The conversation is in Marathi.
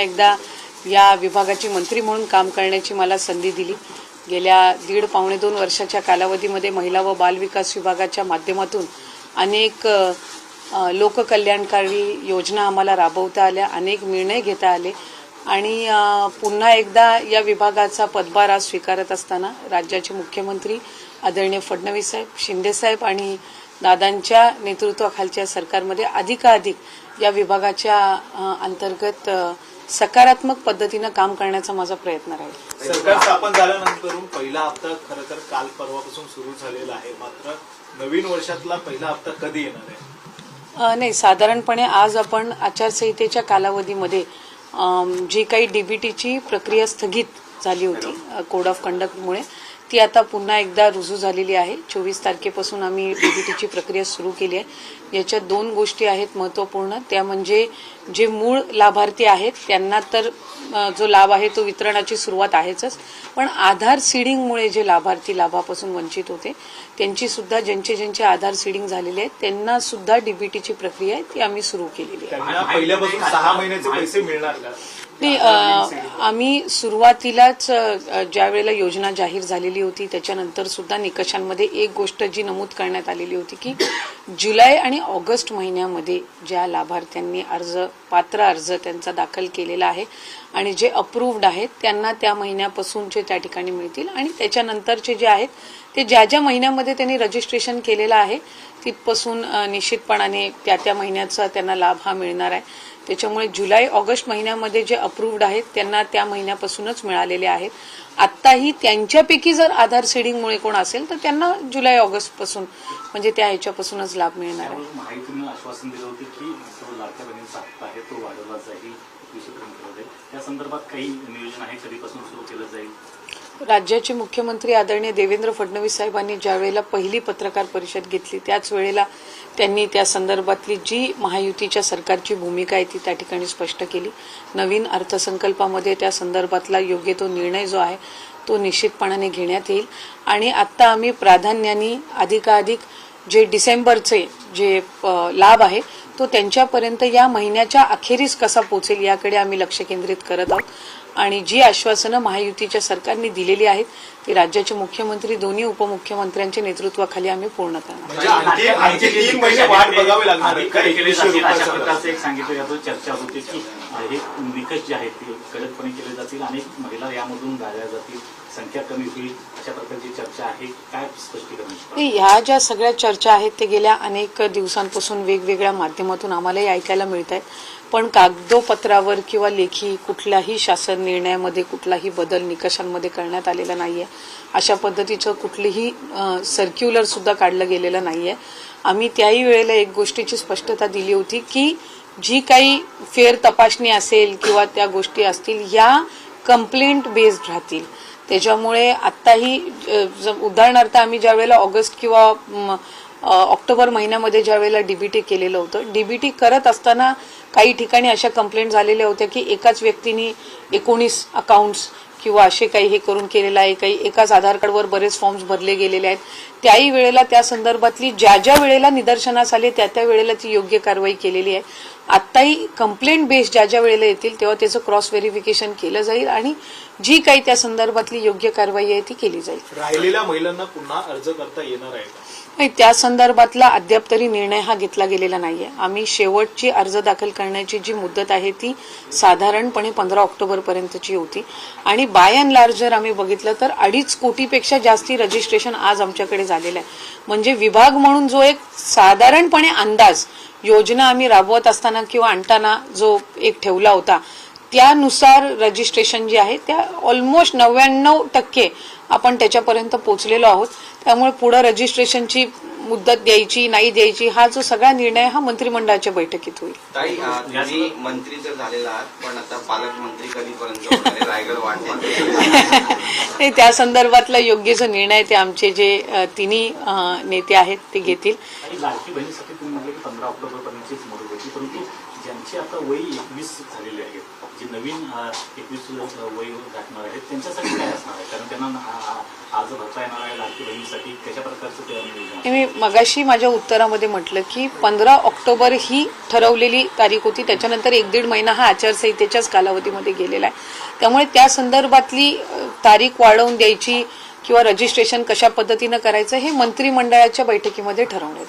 एकदा या विभागाची मंत्री म्हणून काम करण्याची मला संधी दिली. गेल्या दीड पावणे दोन वर्षाच्या कालावधीमध्ये महिला व बालविकास विभागाच्या माध्यमातून अनेक लोककल्याणकारी योजना आम्हाला राबवता आल्या अनेक निर्णय घेता आले आणि पुन्हा एकदा या विभागाचा पदभार आज स्वीकारत असताना राज्याचे मुख्यमंत्री आदरणीय फडणवीस साहेब शिंदेसाहेब आणि दादांच्या नेतृत्वाखालच्या सरकारमध्ये अधिकाधिक या विभागाच्या अंतर्गत सकारात्मक पद्धतीनं काम करण्याचा माझा प्रयत्न राहील. सरकार स्थापन झाल्यानंतरून पहिला हप्ता खरं तर काल परवापासून सुरू झालेला आहे. मात्र नवीन वर्षातला पहिला हप्ता कधी येणार आहे? अ, नाही साधारणपणे आज आपण आचारसंहितेच्या कालावधीमध्ये अम, जी काही डीबीटीची प्रक्रिया स्थगित झाली होती कोड ऑफ कंडक्टमुळे ती आता पुन्हा एकदा रुजू झालेली आहे. चोवीस तारखेपासून आम्ही डीबीटीची प्रक्रिया सुरू केली आहे. याच्यात दोन गोष्टी आहेत महत्त्वपूर्ण. त्या म्हणजे जे मूळ लाभार्थी आहेत त्यांना तर जो लाभ आहे तो वितरणाची सुरुवात आहेच पण आधार सीडिंगमुळे जे लाभार्थी लाभापासून वंचित होते त्यांची सुद्धा ज्यांचे ज्यांचे आधार सीडिंग झालेले आहेत त्यांना सुद्धा डीबीटीची प्रक्रिया आहे ती आम्ही सुरू केलेली आहे. पहिल्यापासून सहा महिन्याचे पैसे मिळणार. नाही आम्ही सुरुवातीलाच ज्या वेळेला योजना जाहीर झालेली होती त्याच्यानंतर सुद्धा निकषांमध्ये एक गोष्ट जी नमूद करण्यात आलेली होती की जुलै आणि ऑगस्ट महिन्यामध्ये ज्या लाभार्थ्यांनी अर्ज पात्र अर्ज त्यांचा दाखल केलेला आहे आणि जे अप्रूव्ड आहेत त्यांना त्या महिन्यापासूनचे त्या ठिकाणी मिळतील आणि त्याच्यानंतरचे जे आहेत ते ज्या ज्या महिन्यामध्ये त्यांनी रजिस्ट्रेशन केलेलं आहे तिथपासून निश्चितपणाने त्या त्या महिन्याचा त्यांना लाभ हा मिळणार आहे. त्याच्यामुळे जुलै ऑगस्ट महिन्यामध्ये जे अप्रूव्ड आहेत त्यांना त्या महिन्यापासूनच मिळालेले आहेत. आत्ताही त्यांच्यापैकी जर आधार सीडिंगमुळे कोण असेल तर त्यांना जुलै ऑगस्टपासून म्हणजे त्या ह्याच्यापासूनच लाभ मिळणार आहे. माहितीनं आश्वासन दिलं होतं की लाडक्या बहिणींचा आहे तो वाढवला जाईल त्या संदर्भात काही नियोजन आहे कधीपासून सुरू केलं जाईल? राज्याचे मुख्यमंत्री आदरणीय देवेंद्र फडणवीस साहेबांनी ज्या वेळेला पहिली पत्रकार परिषद घेतली त्याच वेळेला त्यांनी त्या संदर्भातली जी महायुतीच्या सरकारची भूमिका आहे ती त्या ठिकाणी स्पष्ट केली. नवीन अर्थसंकल्पामध्ये त्या संदर्भातला योग्य तो निर्णय जो आहे तो निश्चितपणाने घेण्यात येईल. आणि आत्ता आम्ही प्राधान्याने अधिकाधिक जे डिसेंबरचे जे लाभ आहे तो त्यांच्यापर्यंत या महिन्याच्या अखेरीस कसा पोचेल याकडे आम्ही लक्ष केंद्रित करत आहोत. आणि जी आश्वासनं महायुतीच्या सरकारने दिलेली आहेत ती राज्याचे मुख्यमंत्री दोन्ही उपमुख्यमंत्र्यांच्या नेतृत्वाखाली आम्ही पूर्ण करणार. म्हणजे आणखी आणखी तीन महिने वाट बघावी लागणार आहे का अधिक केले एकवीसशे जातील अशा रुपयाचं प्रकारचं एक सांगितलं याचं चर्चा होते की हे निकष जे आहेत ते कडकपणे केले जातील अनेक महिला यामधून गाळल्या जातील संख्या कमी होईल अशा प्रकारची चर्चा आहे. काय स्पष्टीकरण नाही, ह्या ज्या सगळ्या चर्चा आहेत ते गेल्या अनेक दिवसांपासून वेगवेगळ्या माध्यमातून आम्हालाही ऐकायला मिळत आहेत पण कागदोपत्रावर किंवा लेखी कुठल्याही शासन निर्णयामध्ये कुठलाही बदल निकषांमध्ये करण्यात आलेला नाही आहे अशा पद्धतीचं कुठलीही सर्क्युलरसुद्धा काढलं गेलेलं नाही आहे आम्ही त्याही वेळेला एक गोष्टीची स्पष्टता दिली होती की जी काही फेर तपासणी असेल किंवा त्या गोष्टी असतील या कंप्लेंट बेस्ड राहतील. त्याच्यामुळे आत्ताही उदाहरणार्थ आम्ही ज्या वेळेला ऑगस्ट किंवा ऑक्टोबर महिन्यामध्ये ज्या वेळेला डीबीटी केलेलं होतं डीबीटी करत असताना काही ठिकाणी अशा कंप्लेंट झालेल्या होत्या की एकाच व्यक्तीने एकोणीस अकाउंट्स किंवा असे काही हे करून केलेलं आहे काही एकाच आधार कार्डवर बरेच फॉर्म्स भरले गेलेले आहेत. त्याही वेळेला त्या संदर्भातली ज्या ज्या वेळेला निदर्शनास आले त्या त्या वेळेला ती योग्य कारवाई केलेली आहे. आत्ताही कंप्लेंट बेस ज्या ज्या वेळेला येतील तेव्हा त्याचं क्रॉस व्हेरिफिकेशन केलं जाईल आणि जी काही त्या संदर्भातली योग्य कारवाई आहे ती केली जाईल. राहिलेल्या महिलांना पुन्हा अर्ज करता येणार आहे नाही त्या संदर्भातला अद्याप तरी निर्णय हा घेतला गेलेला नाहीये. आम्ही शेवटची अर्ज दाखल करण्याची जी मुदत आहे ती साधारणपणे पंधरा ऑक्टोबर पर्यंतची होती. आणि बाय अँड लार्ज जर आम्ही बघितलं तर अडीच कोटीपेक्षा जास्ती रजिस्ट्रेशन आज आमच्याकडे झालेलं आहे. म्हणजे विभाग म्हणून जो एक साधारणपणे अंदाज योजना आम्ही राबवत असताना किंवा आणताना जो एक ठेवला होता त्यानुसार रजिस्ट्रेशन जे आहे त्या ऑलमोस्ट नव्याण्णव टक्के आपण त्याच्यापर्यंत पोहोचलेलो आहोत. त्यामुळे पुढं रजिस्ट्रेशनची मुदत द्यायची नाही द्यायची हा जो सगळा निर्णय हा मंत्रिमंडळाच्या बैठकीत होईल. मंत्री तर झालेला आहात पण आता पालकमंत्री कधीपर्यंत वाढते नाही, त्या संदर्भातला योग्य जो निर्णय आहे ते आमचे जे तिन्ही नेते आहेत ते घेतील. आणि लाडकी बहिणीसाठी तुम्ही म्हटलं की पंधरा ऑक्टोबर पर्यंतचीच मुदत होती परंतु ज्यांची आता वय एकवीस झालेली आहेत जे नवीन एकवीस वय गाठणार आहेत त्यांच्यासाठी काय असणार आहे? कारण त्यांना येणार आहे लाडकी बहिणीसाठी. कशा प्रकारचं ते नियोजन मी मगाशी माझ्या उत्तरामध्ये म्हटलं की पंधरा ऑक्टोबर ही ठरवलेली तारीख होती. त्याच्यानंतर एक दीड महिना हा आचारसंहितेच्याच कालावधीमध्ये गेलेला आहे. त्यामुळे त्या संदर्भातली तारीख वाढवून द्यायची किंवा रजिस्ट्रेशन कशा पद्धतीनं करायचं हे मंत्रिमंडळाच्या बैठकीमध्ये ठरवण्यात